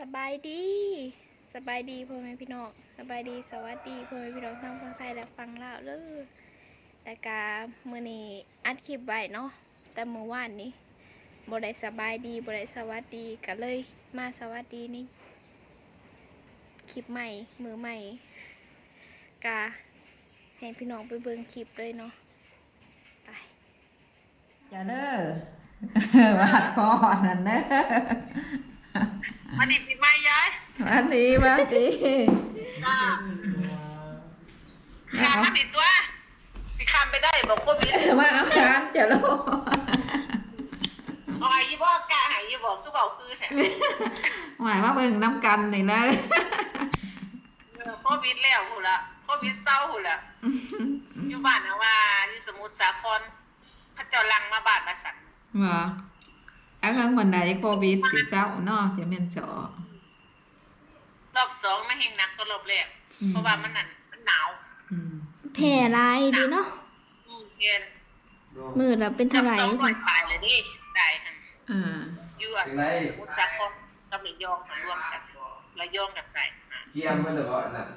สบายดี สบายดีพ่อแม่พี่น้องสบายดีสวัสดีพ่อแม่พี่น้องทั้งฟังไทยและฟังลาวเลยแต่กาเมื้อนี้อัดคลิปไว้เนาะแต่เมื่อวานนี้บ่ได้สบายดีบ่ได้สวัสดีก็เลยมาสวัสดีนี่คลิปใหม่มือใหม่กาให้พี่น้องไปเบิ่งคลิปเลยเนาะไปอย่าเด้อวาดคอนั่นเด้อ มาดิปีใหม่ยายมาดีมาดีจ้าขามมาดิตัวสิขามไปได้บอกโควิดมาเอาจานจะโลเอาไอ้ยี่บอกกาหายยี่บอกคือเบาคือแท้หมายว่าเบิ่งน้ำกันนี่นะเออโควิดแล้วหูละโควิดเศร้าหูละอยู่บ้านนะว่าอยู่สมุทรสาครพระเจ้าลังมาบ้านมาสั่นเหรอ เอาเครื่องบันไดโควิดสิเศร้าเนาะจะเป็นเจาะรอบสองไม่เฮงหนักก็รอบแรกอืมเพราะว่ามันนั่นมันหนาวอืมแผ่หลายดีเนาะอืมเย็นมือละเป็นเท่าไหร่สองร้อยปลายเลยดิได้หันอ่าอยู่อะจังไรสมุทรสาครกับระยองมารวมกันระยองกับไก่อะเกียมมันเลยบ่อันนั้น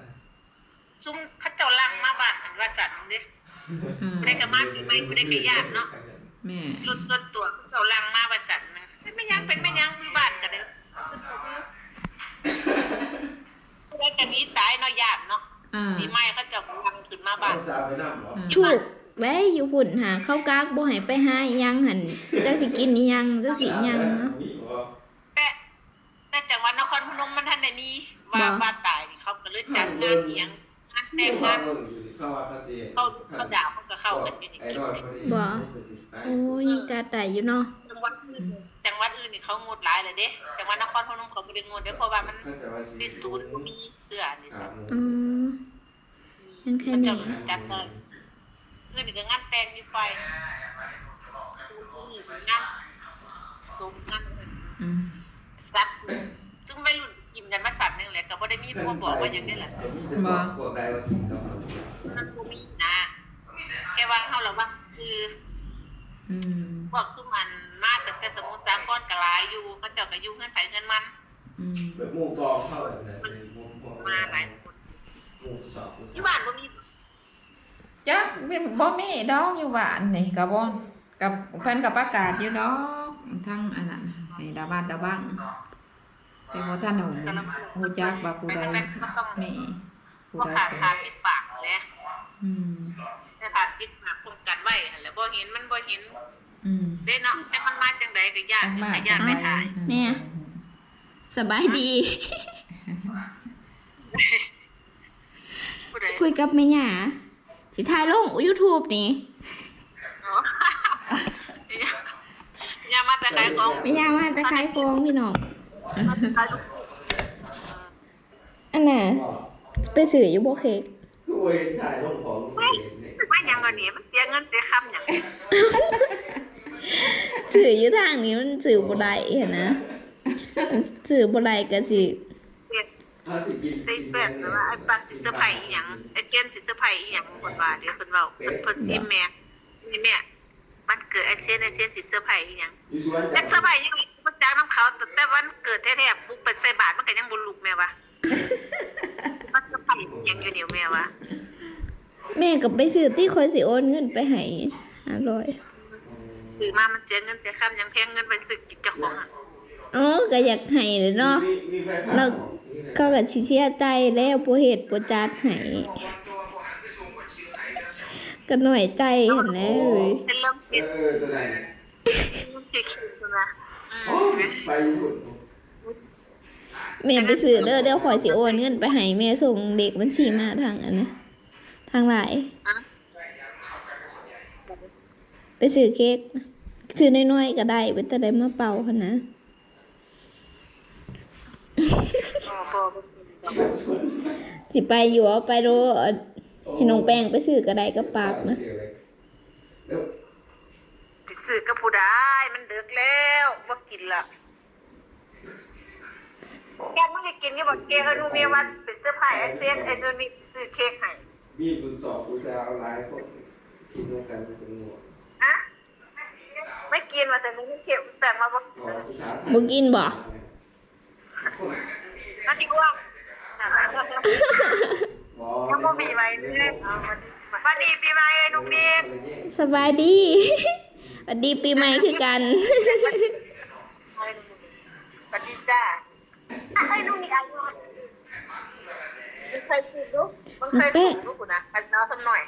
ซุ่มพระเจ้าลังมาบ้านว่าสัตว์เด้อืมไม่ได้กระมาปีใหม่ไม่ได้กระยากเนาะแม่รถรถตัวพระเจ้าลังมาว่าสัต ว์นึงไม่ยังเป็นไม่ยังคือบ้านกันเด้อผู้ได้กันนี้ตายเนาะญาติเนาะอ่าปีใหม่เขาเจะลังขึ้นมาบ้านสาวไปน้ำเหรอ ถูกไว้อยู่หุ่นหาเข้ากากบ่ให้ไปหาอิหยังหันจักสิกินอิหยังจักสิอิหยังเนาะมีบ่แต่แต่จังหวัดนครพนมมันทันได้มีว่าบ่ บ้านตายนี่เขาก็เลยจัดงานเอียงงานแต่งงานเบิ่งอยู่นี่เขาว่าเขาสิเขาเขาด่าเขาก็เข้ากันอยู่นี่ไอ้รอดพอดีบ่ โอ้ยังกาไตอยู่เนาะจังหวัดอื่นจังหวัดอื่นนี่ เขางดหลายเลยเด้จังหวัดนครพนมเขาไม่ได้งดเด้เพราะว่ามันเขาจะว่าสิติดศูนย์บ่มีเสื้อนี่ขาจ้ะหมูอืมยังแค่นี้เขาจะจัดเลยอื่นนี่ก็งานแต่งมีไฟงานสมงานอืมสัตว์ซึ่งไม่รุ่นกินกันมาสัตว์นึงแหละก็บ่ได้มีผู้บอกว่าอย่างนี้แหละจะมีแต่ของพวกใดว่ากินกับมันมันบ่มีนะแค่ว่าเฮาละว่าคืออืมพวกคือมัน มาตั้งแต่สมุทรสาครก็หลายอยู่เขาเจ้าก็อยู่เงินไผเงินมันอืมแบบหมู่กองเข้าแบบนั้นหมู่กองมาหลายคนหมู่สอบอยู่บ้านบ่มีจักมีบ่มีดอกอยู่บ้านนี่กับบ่กับเพิ่นกับประกาศอยู่ดอกทั้งอันนั้นให้ดาบ้านดาบ้างแต่บ่ทันหูฮู้จักว่าผู้ใดมันต้องมีผู้บ่ใดขาดเป็นขาดปิดปากแหละอืมแต่ขาดปิดปากป้องกันไว้หั่นแหละบ่เห็นมันบ่เห็น อืมเด้เนาะแต่มันมาจังใดก็ยากมากก็ยากไปถ่ายเนี่ย สบายดีผู้ใดคุยกับแม่หยาสิถ่ายลง YouTube นี่เนาะอย่ามาแต่ขายของแม่หยามาแต่ขายของพี่น้องมาแต่ขายลูกอันน่ะไปซื้ออยู่บ่เค้กคือเว้ยถ่ายลงของเองเนี่ยว่าหยังอันนี้มันเสียเงินเสียคำหยัง ซื้ออยู่ทางนี้มันซื้อบ่ได้เห็นนะซื้อบ่ได้ก็สิเสียเขาสิกินสิเปิ้นว่าไอ้ปัดสิเซอร์ไพรส์อีหยังไอ้เจนสิเซอร์ไพรส์อีหยังคนว่าเดี๋ยวเพิ่นเว้าเพิ่นเพิ่นสิแม่นี่แม่มันเกิดไอ้เจนไอ้เจนสิเซอร์ไพรส์อีหยังอยู่สวนแต่จัเซอร์ไพรส์ยังบ่จักนํเขาแต่แต่วันเกิดแท้ๆปุ๊บไปใส่บาตรมันก็ยังบ่ลุกแม่วะมันเซอร์ไพรส์อีหยังอยู่เดี๋ยวแม่วะแม่ก็ไปซื้อที่คอยสิโอนเงินไปให้500 ซื้อมามันเสียเงินเสียคำยังแพงเงินไปซื้อกินเจ้าของอะเออก็อยากให้เลยเนาะมีมีไฟฟ้าแล้วของนี่แหละก็ก็สิเสียใจแล้วบ่เฮ็ดบ่จัดให้ก็หน่อยใจเห็นแหล้วเอ้ยเป็นเริ่มเอคิดอตัวไหนเริ่มคิดคิดนะอือ๋อมไปอยู่แม่ไปซื้อเด้อเดี๋ยวขอยสิโอนเงินไปให้แม่ส่งเด็กบัญชีมาทางอันนะทางไลน์ อะไป ซื้อเค้กซื้อน้อยๆก็ได้เป็นแต่ได้มาเป่าหั่นนะอ๋อบ่บ่สิไปอยู่เอาไปโลเอาให้น้องแป้งไปซื้อก็ได้ก็ปากนะเดี๋ยวไปซื้อกับผู้ใดมันดึกแล้วบ่กินละแกมึงจะกินก็บอกเกย์อนุมีวันเป็นเสื้อผ้าไอ้เซ็นไอ้นู่นนี่ซื้อเค้กให้มีผู้สอบผู้สาวหลายคนกินร่วมกันเป็นหมวดฮะไม่ กินว่าแต่มึงเค้กแต่มาบอ๋อผู้สาวบ่กินบ่คนก็ที่ว่างยังบ่มีไว้เลยสวันนี้ปีใหม่เลยนุ๊กนิกสบายดีสวัสดีปีใหม่คือกันสวัสดีจ้าให้นุ๊กนิกอายุเคยปลูกลูกมันเคยปลูกลูกกูนะไปเอาสักหน่อย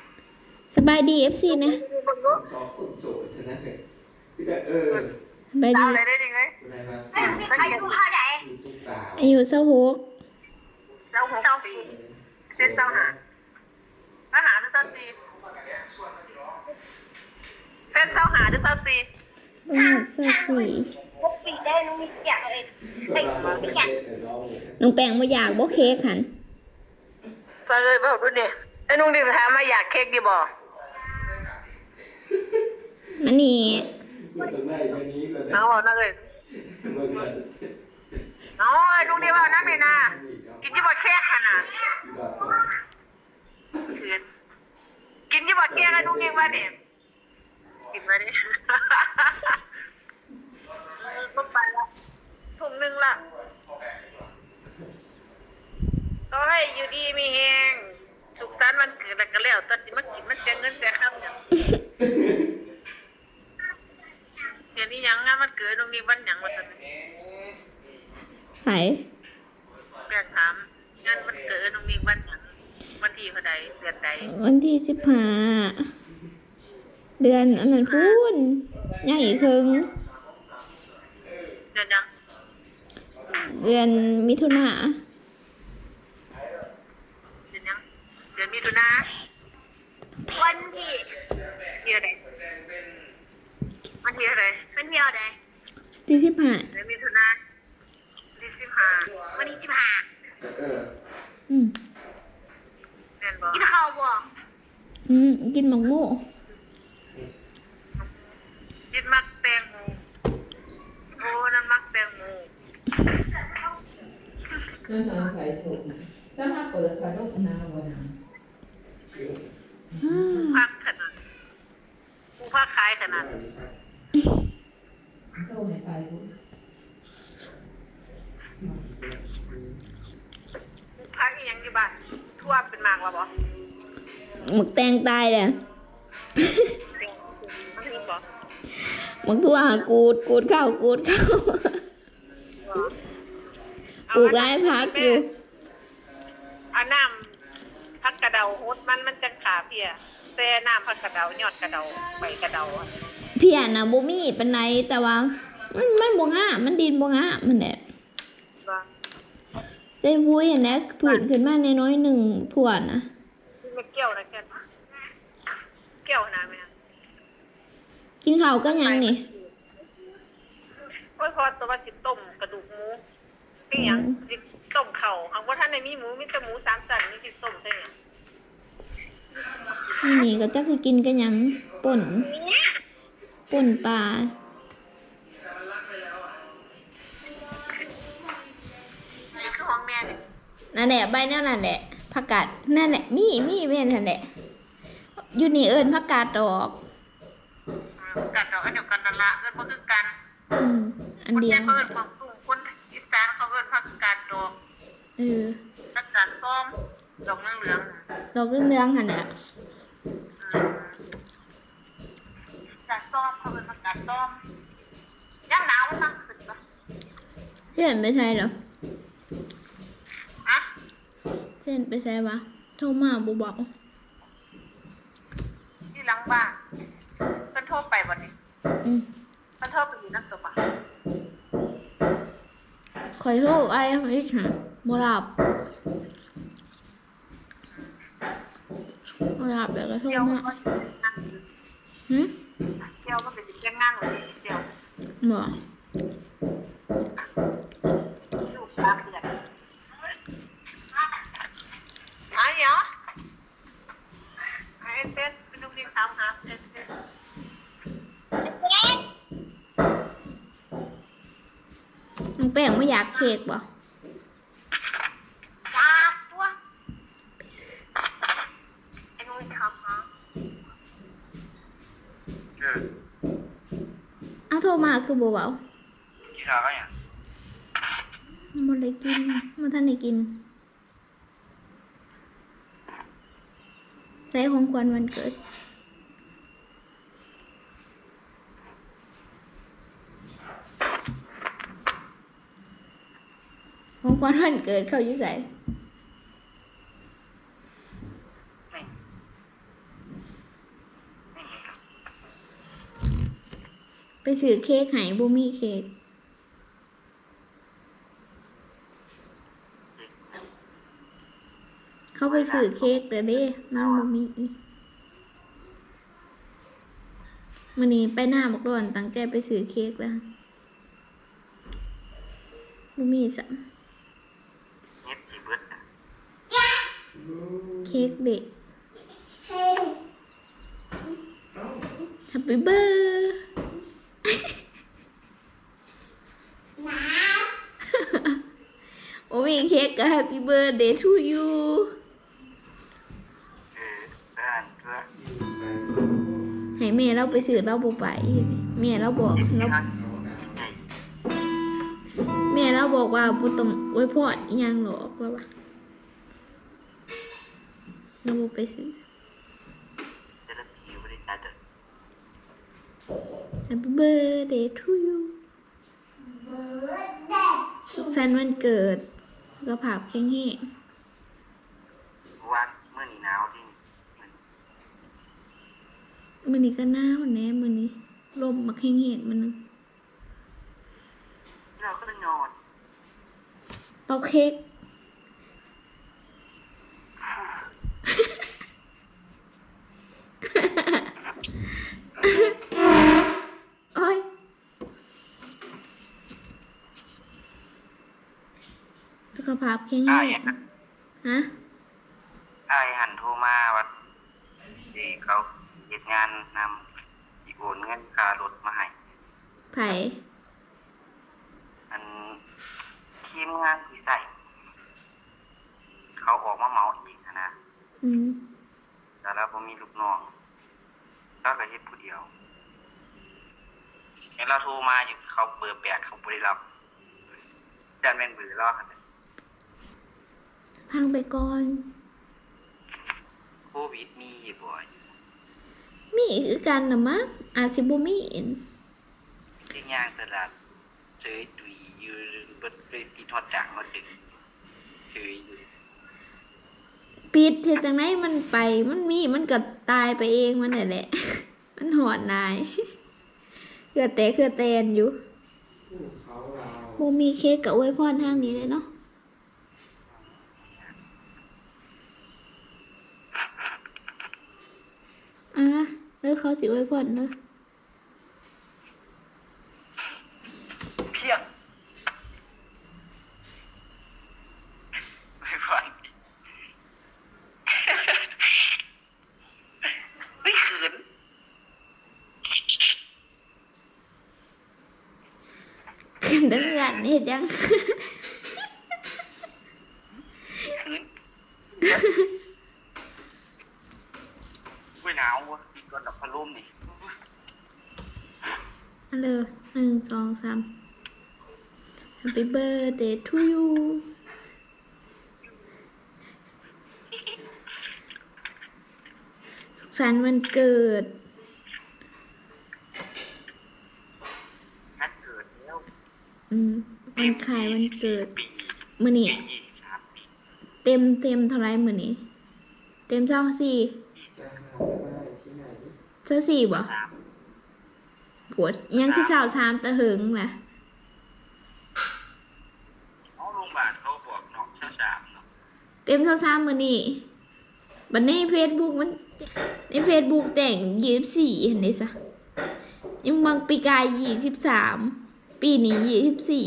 สบายดี FC นะมึงลูกสองคนโสดนะ พี่แต่เออสบายเอาดีเลยได้ดิไงคุณนายมาอายุเท่าไหร่ตุ๊กตาอายุเศร้าหกเราหกปีเส้นเจ้าหาทหารหรือเจ้าจีเส้นเจ้าหาหรือเจ้าจีประมาณเศร้าสี่พกปีได้นุ้งมีเกียรเลยก็เราไม่เล่นเลยน้องน้องแปงบ่อยากบ่เค้กหันไปเลยบอกดูดิไอ้นุ่งดิถามมาอยากเค้กดีบ่อันนี้ เอาบอกนั่นเลยเมื่อกี้เอาไอ้นุ่งดิว่านั่นเลยนะกินที่บ่เค้กขนาดกินที่บ่เค้กไอ้นุ่งดิว่าเนี่ยกินมาดิก็ไปละถุงหนึ่งละก็ให้อยู่ดีมีแหงสุขสันต์วันเกิดแล้วก็แล้วตัดสิมากินมันเสียเงินเสียคำอย่างเดี๋ยวนี้ยังงานมันเกิดตรงนี้วันหยังวันนั้นไหนแกถามงานมันเกิดตรงนี้วันหยังวันที่เท่าใดเดือนใดวันที่สิบห้าเดือนอันนั้นพูนใหญ่ครึ่งเดือนยังเดือนมิถุนาเดือนยังเดือนมิถุนาวันที่ที่อะไร วันที่อะไรวันที่อะไรที่สิบห้าเดือนมิถุนาที่สิบห้าวันที่สิบห้าเอออืมเดือนบ่กินข้าวบ่อืมกินหมกโม่กินมักแตงโมโอ้นั่นมักแตงโมนั่นน้ำไฟถูกถ้ามาเปิดไฟลูกนาวันนั้นฮ่าพักขนาดกูพักขายขนาด โตในไฟลูกกูพักอีหยังอยู่บ้านทั่วเป็นมากวะบ่หมึกแตงตายเลยมันมีบ่หมึกตัวหากูดกูดเข้ากูดเข้าปลูกไร้พักอยู่เอาน้ำพักกระเดาโฮดมันมันจังขาเพียแซ่น้ำพักกระเดายอดกระเดาใบกระเดาอะเพียนนะบ่มีปานใดแต่ว่า มันมันบ่งามมันดินบ่งามมันแหละว่าใจพุ้ยเห็นแหละผื่นขึ้นมาในน้อยๆหนึ่งถั่วนะที่ไม่เกี่ยวนะแกนเกี่ยวนะแม่กินข้าวก็ยังนี่โอ้ยพอตัวว่าสิต้มกระดูกหมูนี่หยังสิต้มเข่าหากว่าท่านในมีหมูมีแต่หมูสามสันนี่สิต้มใช่หยังนี่ก็จักสิกินก็ยังป่นป่นปลา นี่คือของแม่นี่นั่นแหละใบนั่นนั่นแหละผักกาดนั่นแหละมีมีแม่นนั่นแหละอยู่นี่เอิ้นผักกาดดอกอืมกันดอกอันเดียวกันนั่นละเอิ้นบ่คือกันอืมอันคนเดียไทวยเขาเอิ้นของตุ้งคนอีสานเขาเอิ้นผักกาดดอกเออผักกาดส้มดอกเหลืองๆดอกเรืองๆหั่นน่ะกัดซ้อมเขาเป็นมากัดซ้อมย่างหนาวมันตั้งขึ้นปะเส้นไปใช่เหรอฮะ เส้นไปใช่ปะโทรมาบ่บอกที่หลังบ้านเพิ่นโทรไปวันนี้อืมเพิ่นโทรไปอยู่นั่นตัวปะขอโทษไอ้อีกหะบ่หลับบ่หลับแล้วก็โทรเที่ยวมามันก็นั่งอยู่หึเที่ยวมันเป็นสิเที่ยงงานเลยเที่ยวบ่ อยู่ตามเดือนหายเหรอหายเอสเอสไปดูที่ถามหาเอสเอส น้ องแป้งไม่อยากเค้กบ่จ้าตัวไอ้นุ่นถามหาอ้าวโทรมาคือบ่เว้ากี่ขาก็อย่างบ่มันเลยกินมันท่านได้กินใส่ของขวัญวันเกิด ของข วัญวันเกิดเขาอยู่ใส่ไปซื้อเค้กให้บ่มีเค้กเขาไปซื้อเค้กแต่เด้มันบ่มีอีมันนี้ไปหน้าบอกดอนตั้งใจไปซื้อเค้กแล้วบ่มีสัม เน็ตสิเบิดน่ะ เค้กเด็ก Happy birthday โอ้มีเค้กก็ Happy birthday to you ให้แม่เราไปซื้อเราบ่ไปแม่เราบอกเราแม่เราบอกว่าบ่ต้องอวยพอิหยังหรอกแล้วว่า เราบ่ไปซื้อจะได้ผิวบริษัทเด้อ Happy birthday to you สุขสันต์วันเกิดสุขภาพแข็งแรงวันเมื่อนี้หนาวที่นี่มันมื้อนี้ก็หนาวแหน่มื้อนี้ลมมาแข็งแรงมื้อนึงเราก็เลยนอนเป่าเค้ก โอ้ย สุขภาพแข็งแรอ้ายงฮะอ้ายหันโทรมาว่าที่เขาเฮ็ดงานนำอีโอนเงินค่ารถมาให้ไผ่อันทีมงานที่ใส่เขาออกมาเหมาอีกหั้นนะอืมแต่แล้วผมมีลูกน้องเราก็เฮ็ดผู้เดียวเห็นเราโทรมาอยู่เขาเบอร์แปดเขาบริรับจันเป็นเบอร์รอด พังไปก่อน โควิดมีอยู่บ่อยมีคือกันนะมั้งอาจสิบ่มีอินที่ย่างตลาดเฉยดุยอยู่บนเวทีทอดจางมาดึกเฉยอยู่ปิดเฮ็ดจังไดมันไป มันมีมันก็ตายไปเองมันนั่นแหละ มันหอนนายเคือแต่เคือแตนอยู่ เขาเรา บ่มีเค้กกับอวยพรทางนี้เลยเนาะอะ เขาสิไว้พอดเนอะพียงไม่ฟังไม่ขืน ขึ้นเด้อยันเฮ็ดยัง ขืนไม่หนาววะมีก้อนดอกพัดลมนี่ อันเด้อหนึ่งสองสาม Happy birthday to you สุขสันต์วันเกิด นัดเกิดแล้วอืมวันขายวันเกิดปีมื้อนี้ยี่สิบสามปีเต็มเต็มเท่าไรมื้อนี้ เต็มเจ้าสี่จะหาได้ที่ไหนเจ้าสี่บ่สามปวดยังที่เช้าชามตะหึงแหละอ๋อโรงพยาบาลเขาบอกเนาะเช้าสามเนาะเต็มเช้าชามมื้อนี้ บัดนี้เฟซบุ๊กมัน ในเฟซบุ๊กแต่งยี่สิบสี่เห็นไหมซะยังบางปีกายยี่สิบสามปีนี้ยี่สิบสี่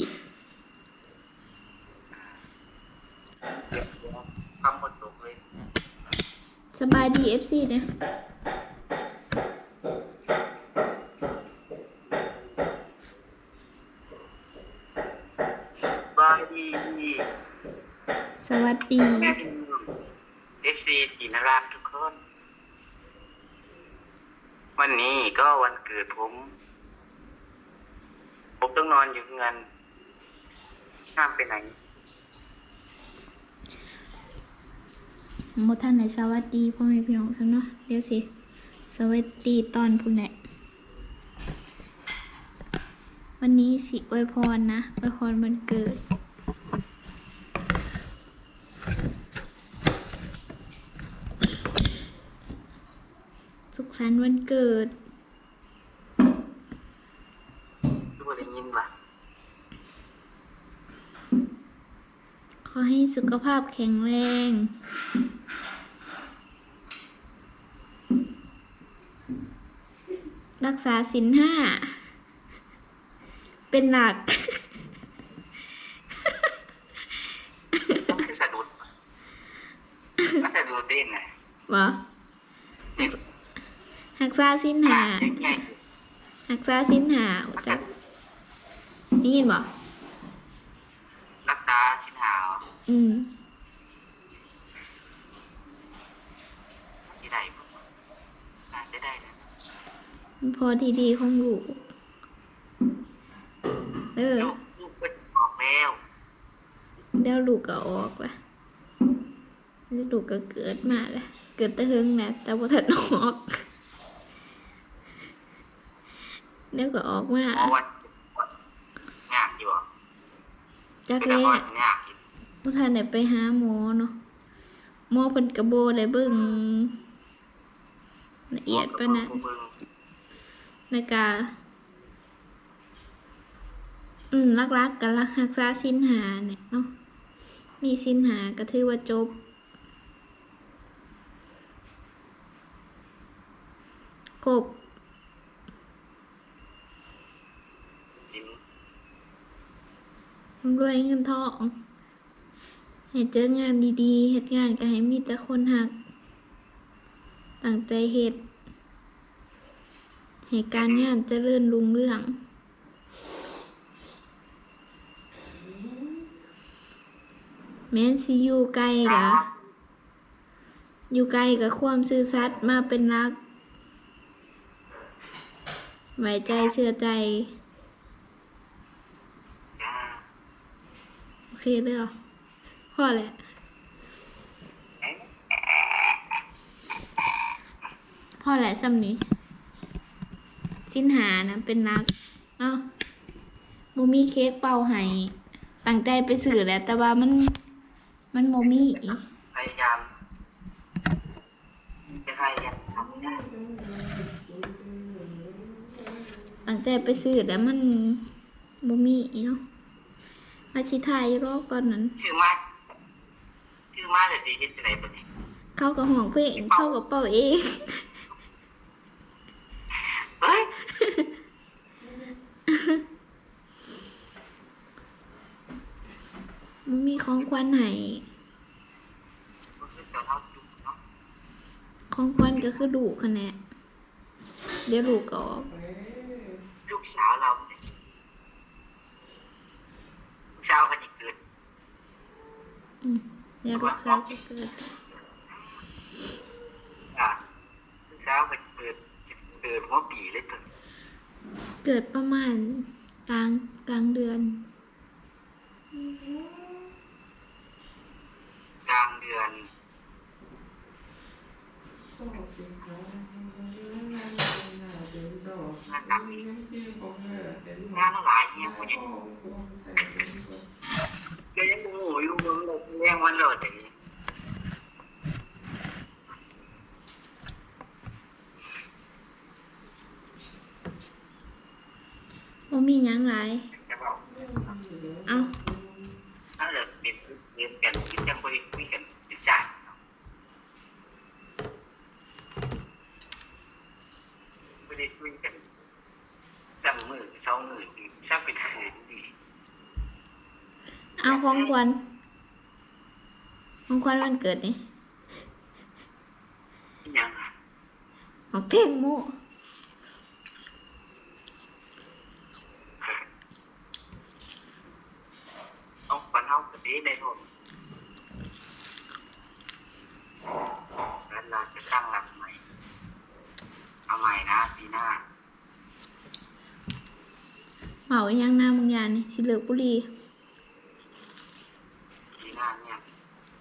คำหมดตกเลยสบายดีเอฟซีเนี่ยบายดี สวัสดี ก็วันเกิดผม ผมต้องนอนอยู่เงินห้ามไปไหนโมท่านไหนสวัสดีพ่อแม่พี่น้องฉันเนาะเดี๋ยวสิสวัสดีตอนพุ่นแหละวันนี้สิอวยพรนะอวยพรมันเกิดสุขสันต์วันเกิด ทุกคนได้ยินปะขอให้สุขภาพแข็งแรง รักษาสินห้า เป็นหลัก มันคือสะดุดมันสะดุดเด้งไงวะหักษาสินหาใหญ่หักษาสินหาๆมันจ้ะสะดุด ได้ยินบ่รักษาชิ้นหาวอืมที่ใดบ่น่าจะได้นะมันพอทีดีของลูกเออ ลูกลูกเป็นออกแล้วเดี๋ยวลูกก็ออกละแล้วลูกก็เกิดมาละเกิดแตะเฮงแหละแต่ว่าถัดออก เดี๋ยวก็ออกมา เพราะวันยากอยู่อะ จักเป็นแล้ละวครยากอยู่บ่ทันได้ไปหาหมอเนาะหมอเพิ่นก็บ่ได้เบิ่งละเอียดปานนั้นเบิ่งแล้วก็อืมลักๆกันละรักษาสินหาเนี่ยเนาะมีสินหาก็ถือว่าจบครบ สิน รวยเงินทองให้เจองานดีๆเฮ็ดงานก็ให้มีแต่คนหักตั้งใจเฮ็ดให้การงานเจริญรุ่งเรืองแม้นสิอยู่ไกลกะอยู่ไกลกับความซื่อสัตย์มาเป็นรัก ไว้ใจเชื่อใจ จ้า โอ เคเลยเหรอพ่อแหละพ่อแหละซ้ำนี้ สินหานะเป็นรักเนาะโมมีเค้กเป่าให้ตั้งใจไปสื่อแหละแต่ว่ามัน มันโมมีพยายามจะพยายามทำได้ตั้งใจไปสื่อแล้วมันโมมีเนาะ มาชิทายอยู่รอบก่อนนั้น ชื่อมาชื่อมาเลยดีที่สุดในประเทศเข้ากับห้องเพลงเข้ากับเป่าเองเฮ้ยมันมีของขวัญให้มันคือจะเล่าจุกเนาะของขวัญก็คือดูคะแนนเดี๋ยวลูกก็ออกลูกสาวเราเนี่ยลูกสาวก็จะเกิด อืม เดี๋ยลูกสาวจะเกิดอะลูกสาวก็จะเกิดเกิดหัวปีเลยถึงเกิดประมาณกลางกลางเดือนกลางเดือนงานหลายเนี่ยผมยังก็ยังโง่อยู่มึงเลยแย่งวันเลย แต่ว่ามีหยังหลาย จะบอก เอา ถ้าเกิดเรียนเรียนกันคิดจะคุยคุยกันจะจ่ายไม่ได้คุยกันจำมือสองมือดีชอบเป็นคืนดี เอาของขวัญ ของขวัญวันเกิดนี่ยังออกเท่งโมต้องปันเอาคดีในทุนแล้วเราจะตั้งหลักใหม่ เอาใหม่นะปีหน้าเหมาอีหยังหน้ามึงยานนี่สิเหลือกบุหรี ปีหน้าเนี่ย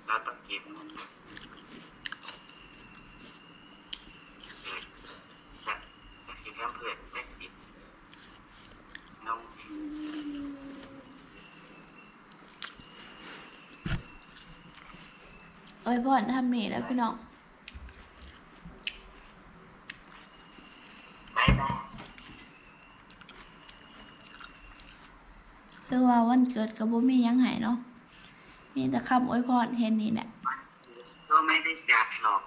เราต้องเก็บเงินเออจะจะคิดเรื่องเพื่อนจะคิดน้อง เอ้ย พ่อนทำเมแล้วพี่น้องไม่ได้คือว่าวันเกิดกับบุมีหยังใหายเนาะ มีแต่คำอวยพรเห็นนี่แหละก็ไม่ได้จัดหรอก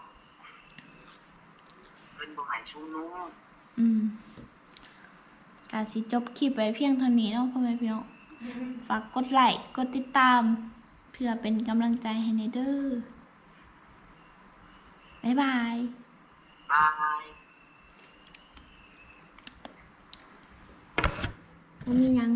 เป็นบุหายชุ่มนุ่มอืมกาสิจบคลิปไปเพียงเท่านี้เนาะพ่อแม่พี่น้อง ฝากกดไลค์ กดติดตาม เพื่อเป็นกำลังใจให้ในเด้อ บ๊ายบาย บายบ่มีหยัง